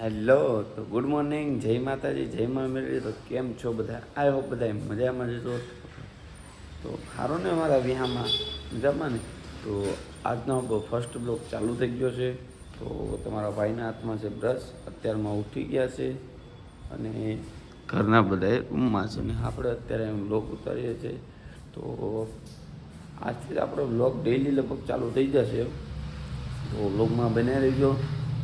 Hello તો good morning જય માતાજી, જય મા મેળવી તો કેમ છો બધા? આઈ હોપ બધા મજામાં જશો તો સારો ને અમારા વિહામાં? મજામાં ને? તો આજનો ફર્સ્ટ બ્લોક ચાલુ થઈ ગયો છે. તો તમારા ભાઈના હાથમાં છે બ્રશ અત્યારમાં ઉઠી ગયા છે અને ઘરના બધાએ રૂમમાં છે ને આપણે અત્યારે એમ બ્લોક ઉતારીએ છીએ. તો આજથી આપણો બ્લોગ ડેઈલી લગભગ ચાલુ થઈ જશે. તો બ્લોગમાં બનાવી રહીજો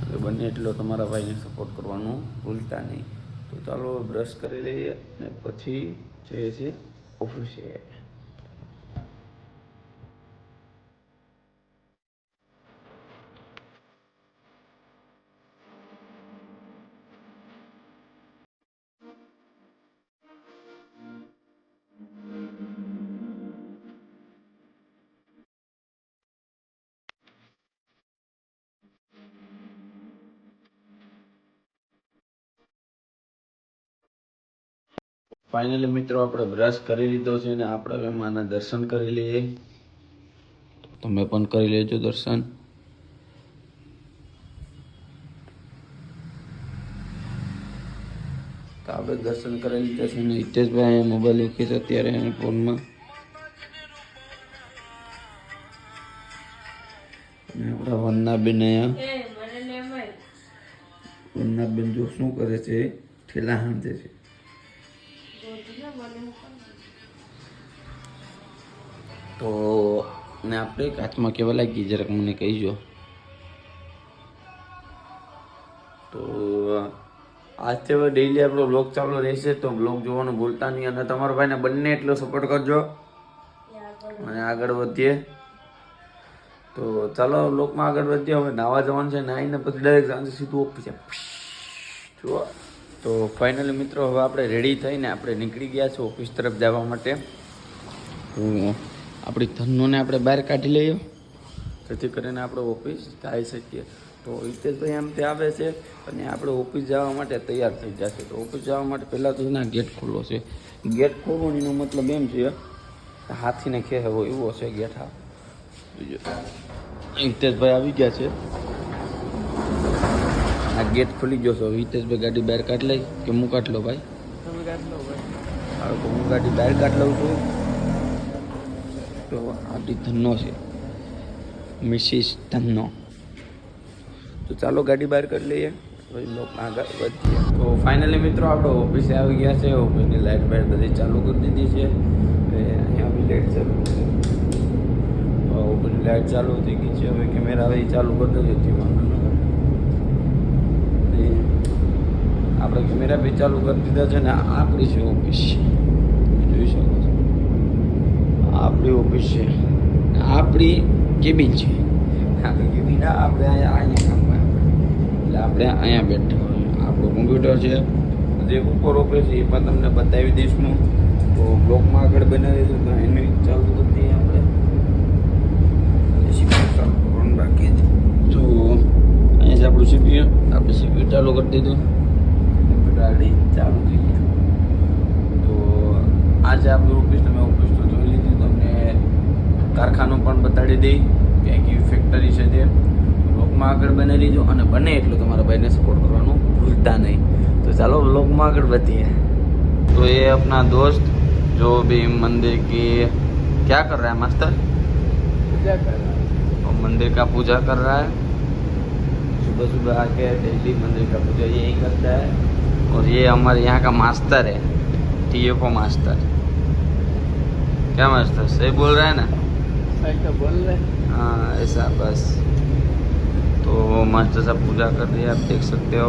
અને બને એટલો તમારા ભાઈને સપોર્ટ કરવાનું ભૂલતા નહીં. તો ચાલો બ્રશ કરી લઈએ અને પછી જઈએ છીએ ઓફિસે ફાઇનલી મિત્રો આપણે બ્રશ કરી લીધો છે અને આપણે હવે માના દર્શન કરી લઈએ. તમે પણ કરી લેજો દર્શન. તો આપણે દર્શન કરી લીધા છે અને હિતેશભાઈ મોબાઈલ મૂકી છે અત્યારે એને ફોનમાં આપણા વન્નાબેન અહીંયા. વન્નાબેન જો શું કરે છે ઠેલા હાંધે છે. તો ને આપણે હાથમાં કેવા લાગી જરાક મને કહીજો. તો આજથી હવે ડેઈલી આપણો બ્લોગ ચાલુ રહેશે, તો બ્લોગ જોવાનું ભૂલતા નહીં. અને તમારા ભાઈને બંને એટલો સપોર્ટ કરજો. અને આગળ વધીએ. તો ચાલો બ્લોગમાં આગળ વધીએ. હવે નાવા જવાનું છે નાહીને પછી ડાયરેક્ટ સાંજે સીધું ઓફિસે. જુઓ. તો ફાઇનલી મિત્રો, હવે આપણે રેડી થઈને આપણે નીકળી ગયા છે ઓફિસ તરફ જવા માટે. આપણી ધનોને આપણે બહાર કાઢી લઈએ. જેથી કરીને આપણે ઓફિસ જઈ શકીએ. તો હિતેશભાઈ એમ તે આવે છે અને આપણે ઓફિસ જવા માટે તૈયાર થઈ જશે તો ઓફિસ જવા માટે પહેલાં તો એના ગેટ ખુલ્લો છે. ગેટ ખોલવાનો મતલબ એમ છે હાથીને ખેવો એવો છે ગેટ બીજો હિતેશભાઈ આવી ગયા છે. આ ગેટ ખુલી ગયો છે. હિતેશભાઈ ગાડી બહાર કાઢી લઈ કે હું કાઢ લો ભાઈ. હારું તો હું ગાડી બહાર કાઢ લઉં છું. તો આપણી ધનનો છે. મિસિસ ધનનો. તો ચાલો ગાડી બહાર કરી લઈએ. પછી લોકો આગળ વધીએ. તો ફાઇનલી મિત્રો આપણે ઓફિસે આવી ગયા છે. ઓફિસની લાઇટ બાઇટ બધી ચાલુ કરી દીધી છે. હવે અહીંયા બી લાઇટ ચાલુ છે. તો ઓફિસની લાઇટ ચાલુ થઈ ગઈ છે. હવે કેમેરા હવે ચાલુ કરી દેજો ધીમા આપણે કેમેરા બી ચાલુ કરી દીધા છે ને આ આપણી છે ઓફિસ જોઈ શકો છો. આપણી ઓફિસ છે આપણી કેબિન છે. આપણી કેબિન આપણે અહીંયા અહીંયા કામ એટલે આપણે અહીંયા બેઠા હોય. આપણું કોમ્પ્યુટર છે, જે ઉપર ઓફિસ છે, એ પણ તમને બતાવી દઈશું. તો બ્લોકમાં આગળ બનાવી દઈશું, તો એની ચાલુ કરી દઈએ આપણે. બાકી તો અહીંયા છે આપણું સીપીયુ આપણે સીપીયુ ચાલુ કરી દીધું. ગાડી ચાલુ થઈ ગઈ તો આજે આપણું ઓફિસ તમે ઓફિસ તો જોઈ લીધી તમને કારખાનું પણ બતાડી દઈ કે કેવી ફેક્ટરી છે તે બ્લોગમાં આગળ બને લીજો અને બને એટલું તમારા ભાઈને સપોર્ટ કરવાનું ભૂલતા નહીં તો ચાલો બ્લોગમાં આગળ વધીએ तो ये अपना दोस्त जो भी मंदिर की क्या कर रहा है मास्टर पूजा कर रहा है और मंदिर का पूजा कर रहा है सुबह सुबह आके डेली मंदिर का पूजा यही करता है और ये हमारे यहाँ का मास्टर है टीएफओ मास्टर। क्या मास्टर सही बोल रहा है ना? सही तो बोल रहे हाँ ऐसा बस। तो मास्टर साहब पूजा कर रही है आप देख सकते हो।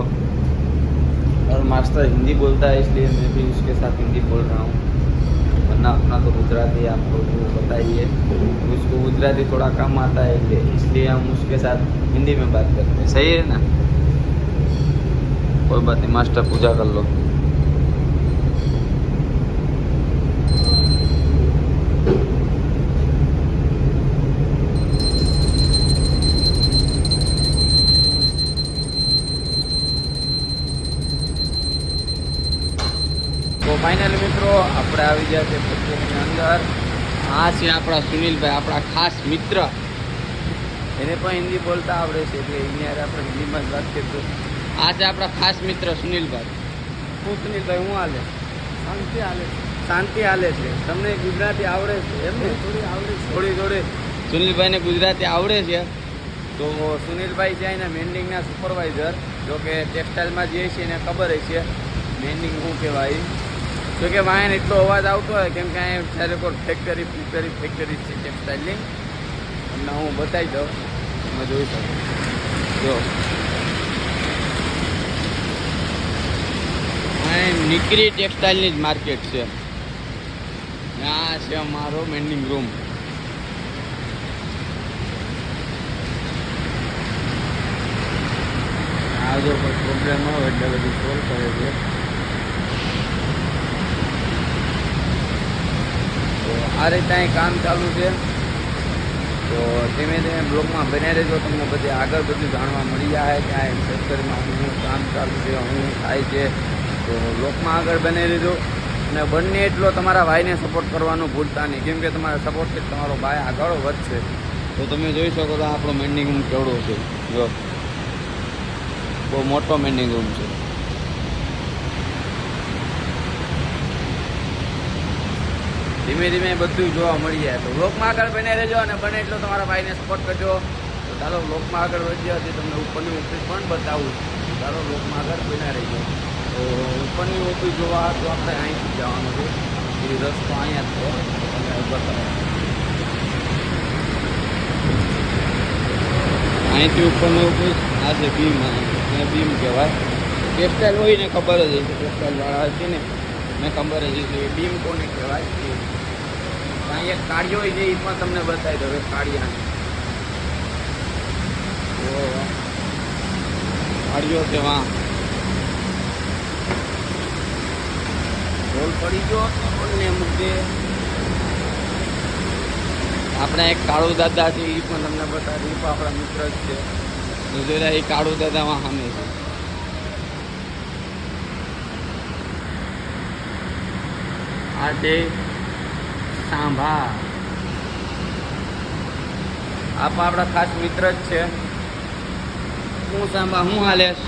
और मास्टर हिंदी बोलता है इसलिए मैं भी उसके साथ हिंदी बोल रहा हूँ। वरना अपना तो गुजराती आप लोग को बताइए। उसको गुजराती थोड़ा कम आता है इसलिए हम उसके साथ हिंदी में बात करते हैं। सही है ना? કોઈ બાત નહીં માસ્ટર પૂજા કરી લો. ફાઇનલી મિત્રો, આપણે આવી ગયા છે પશ્ચિમની અંદર. આ છે આપણા સુનિલભાઈ, આપણા ખાસ મિત્ર. એને પણ હિન્દી બોલતા આવડે છે, એટલે એને આપણે હિન્દીમાં જ વાત કરશું. આ છે આપણા ખાસ મિત્ર સુનિલભાઈ. હું સુનિલભાઈ હું હાલે. શાંતિ હાલે શાંતિ હાલે છે. તમને ગુજરાતી આવડે છે એમને થોડી આવડે છે. થોડી થોડી. સુનિલભાઈને ગુજરાતી આવડે છે? તો સુનિલભાઈ છે એના મેન્ડિંગના સુપરવાઇઝર જો કે ટેક્સટાઇલમાં જે છે એને ખબર છે મેન્ડિંગ શું કહેવાય? જો કે વાયન એટલો અવાજ આવતો હોય કેમ કે અહીંયા જ્યારે કોઈ ફેક્ટરી ફેક્ટરી ફેક્ટરી છે ટેક્સટાઇલની તમને હું બતાવી દઉં. તમે જોઈ શકો. જો. નીકળી ટેક્સટાઇલની જ માર્કેટ છે. આ છે અમારો મેન્ડિંગ રૂમ આ જો કોઈ પ્રોબ્લેમ હોય એટલે બધું કોલ કરે છે. તો આ રીતે અહીં કામ ચાલુ છે. તો ધીમે ધીમે બ્લોગમાં બને રહેજો, તમને બધી આગળ બધું જાણવા મળી જાય. કે આ ફેક્ટરીમાં શું કામ ચાલુ છે શું થાય છે. તો લોકમાં આગળ બનાવી લીધું. અને બંને એટલો તમારા ભાઈને સપોર્ટ કરવાનું ભૂલતા નહીં. કેમ કે તમારા સપોર્ટથી તમારો ભાઈ આગળ વધશે. તો તમે જોઈ શકો તો આપણો મેન્ડિંગ રૂમ કેવડો છે. જો, બહુ મોટો મેન્ડિંગ રૂમ છે. ધીમે ધીમે બધું જોવા મળી જાય. તો લોકમાં આગળ બને રહેજો અને બને એટલો તમારા ભાઈને સપોર્ટ કરજો. તો ચાલો લોકમાં આગળ વધ્યા હતી તમને ઉપરની ઓફિસ પણ બતાવું. ચાલો લોકમાં આગળ બના રહેજો. તો ઉપરની ઓફિસ જોવા તો આપણે અહીંથી જવાનું છે. એ રસ્તો અહીંયા છે. અને બતાવો. અહીંથી ઉપરની ઓફિસ આ છે બીમ અને બીમ કહેવાય. ટેક્સટાઇલ હોય ને ખબર જ હશે ટેક્સટાઇલવાળા હશે ને, મેં ખબર જ હશે. બીમ કોને કહેવાય? એ અહીંયા કાળિયો હોય છે, એ પણ તમને બતાવી દઉં એક કાળિયાને. તો કાળિયો છે વાં ફૂલ પડી ગયો અને મુદ્દે આપણે એક કાળુ દાદા છે એ પણ તમને બતાવી એ આપણા મિત્ર જ છે. જોયેલા એ કાળુ દાદામાં સામે છે. આ છે સાંભા આપા આપણા ખાસ મિત્ર જ છે. હું સાંભા, હું હાલેશ.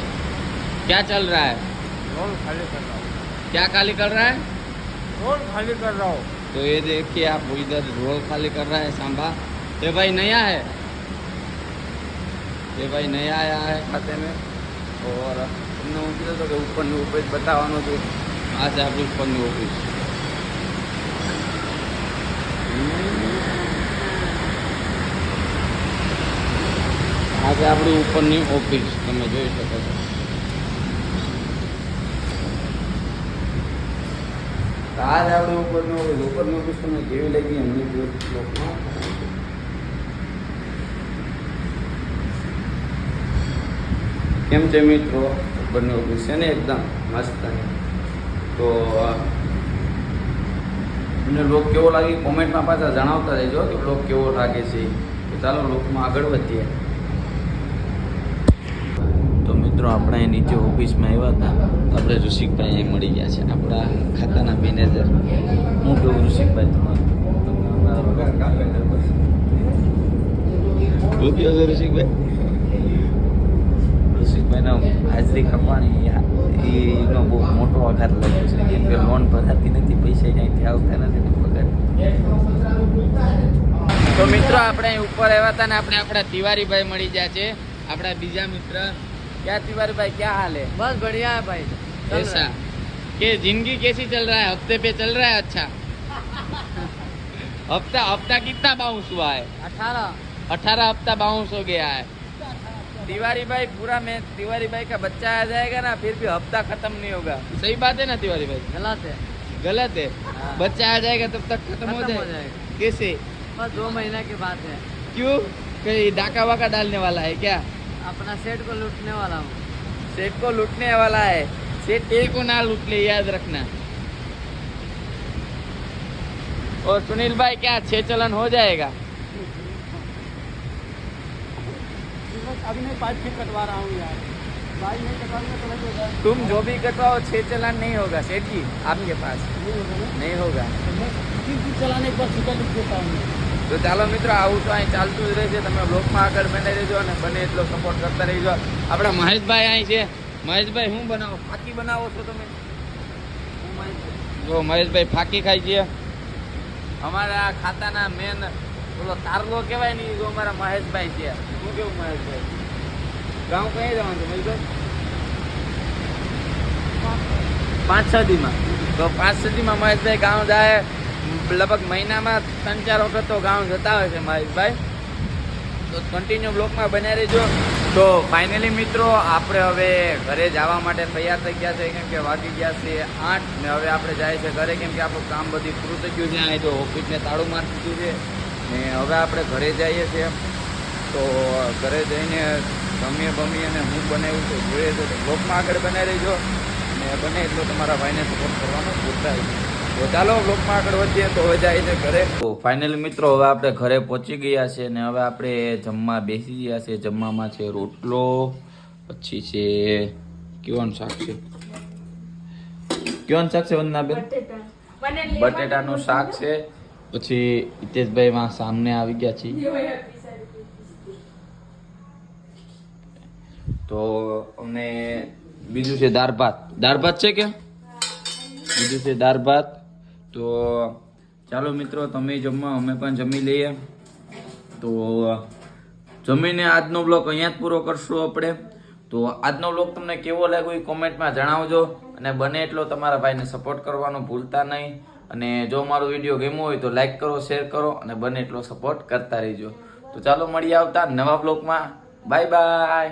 ક્યાં ચાલ રહા બહુ ખાલી क्या खाली कर रहा है रोल खाली कर रहा हूँ तो ये देखिए आप इधर रोल खाली कर रहा है सांभा ये भाई नया है ये भाई नया आया है खाते में और તમને હું કીધું હતું કે ઉપરની ઓફિસ બતાવવાનું હતું આ છે આપણી ઉપરની ઓફિસ આ છે આપણી ઉપરની ઓફિસ તમે જોઈ શકો છો આ આપણી ઉપરની ઉપરની તમને કેવી લાગી એમની જોઈ બ્લોકમાં કેમ છે મિત્રો? ઉપરની ઓફિસ છે ને એકદમ મસ્ત. તો મને લોક કેવો લાગે કોમેન્ટમાં પાછા જણાવતા રહેજો કે લોક કેવો લાગે છે. ચાલો, લોકમાં આગળ વધીએ. મિત્રો આપણે નીચે ઓફિસમાં આવ્યા હતા. આપણે ઋષિકભાઈ મળી ગયા છે. આપણા ખાતાના મેનેજર હું કહું ઋષિકભાઈ તમારું? ઋષિકભાઈ? ઋષિકભાઈનો હાજરી ખપવાની એનો બહુ મોટો આઘાત લાગ્યો છે. કેમ કે લોન ભરાતી નથી પૈસા ક્યાંયથી આવતા નથી ને પગાર. તો મિત્રો આપણે ઉપર આવ્યા હતા ને આપણે આપણા તિવારીભાઈ મળી ગયા છે. આપણા બીજા મિત્ર क्या तिवारी भाई क्या हाल है? बस बढ़िया है भाई। ऐसा। कि ज़िंदगी कैसी चल रहा है? हफ़्ते पे चल रहा है अच्छा? हफ़्ता हफ़्ता कितना बाउंस हुआ है? अठारह। अठारह हफ़्ता बाउंस हो गया है। तिवारी भाई पूरा में तिवारी भाई का बच्चा आ जाएगा ना फिर भी हफ़्ता खत्म नहीं होगा। सही बात है ना तिवारी भाई? गलत है। गलत है? हाँ। बच्चा आ जाएगा तब तक खत्म हो जाएगा। जाएगा। कैसे? बस दो महीना की बात है। क्यों? कहीं डाका वाका डालने वाला है क्या? अपना सेट को लूटने वाला हूँ। सेठ को लूटने वाला है। सेठ एक को ना लूट ले याद रखना। और सुनील भाई क्या छह चलन हो जाएगा? अभी नहीं पाइप फिट कटवा रहा हूँ यार। पाइप नहीं कटवाने तो नहीं होगा तुम जो भी कटवाओ छह चलन नहीं होगा सेठ जी आपके पास। नहीं होगा नहीं होगा। तो तीन चलाने लिख देता हूँ। તો ચાલો મિત્રો, આવું તો અહીં ચાલતું જ રહેશે. તમે બ્લોકમાં આગળ બને રહેજો અને બને એટલો સપોર્ટ કરતા રહેજો. આપણા મહેશભાઈ અહીં છે. મહેશભાઈ શું બનાવો? ફાકી બનાવો છો તમે? જો, મહેશભાઈ ફાકી ખાય છે. અમારા ખાતાના મેન ઓલો તારલો કહેવાય ને જો અમારા મહેશભાઈ છે. શું કેવું મહેશભાઈ? ગામ કઈ જવાનું છે, મહેશભાઈ? પાંચ છ દીમાં. તો પાંચ છ દીમાં મહેશભાઈ ગામ જાય. લગભગ મહિનામાં ત્રણ ચાર વખત તો ગામ જતા હોય છે મહેશભાઈ. તો કન્ટિન્યુ બ્લોકમાં બન્યા રહેજો. તો ફાઇનલી મિત્રો, આપણે હવે ઘરે જવા માટે તૈયાર થઈ ગયા છે. કેમ કે વાગી ગયા છે આઠ ને હવે આપણે જાય છે ઘરે. કેમ કે આપણું કામ બધું પૂરું થઈ ગયું છે. અહીં તો ઓફિસને તાળું મારી દીધું છે. ને હવે આપણે ઘરે જઈએ છીએ. તો ઘરે જઈને ગમીએ ગમી અને હું બનાવ્યું છે. જોઈએ તો બ્લોકમાં આગળ બનાવી રહીજો ને બને એટલો તમારા ભાઈને સપોર્ટ કરવાનો ભૂલતા. તો ચાલો બ્લોકમાં આગળ વધીએ તો હવે જાય છે ઘરે. તો ફાઇનલી મિત્રો હવે આપણે ઘરે પહોંચી ગયા છે ને હવે આપણે જમવા બેસી ગયા છે. જમવામાં છે રોટલો પછી છે કેવાનું શાક છે? કેવાનું શાક છે વંદનાબેન બટેટાનું શાક છે. પછી હિતેશભાઈ માં સામને આવી ગયા છે. તો અમને બીજું છે દાળ ભાત. દાળ ભાત છે કે? બીજું છે દાળ ભાત. તો ચાલો મિત્રો, તમે જમવા, અમે પણ જમી લઈએ. તો જમીને આજનો બ્લોગ અહીંયા જ પૂરો કરશું આપણે. તો આજનો બ્લોગ તમને કેવો લાગ્યો એ કોમેન્ટમાં જણાવજો. અને બને એટલો તમારા ભાઈને સપોર્ટ કરવાનો ભૂલતા નહીં. અને જો મારો વીડિયો ગમ્યો હોય તો લાઈક કરો શેર કરો અને બને એટલો સપોર્ટ કરતા રહેજો. તો ચાલો મળીએ આવતા નવા બ્લોગમાં બાય બાય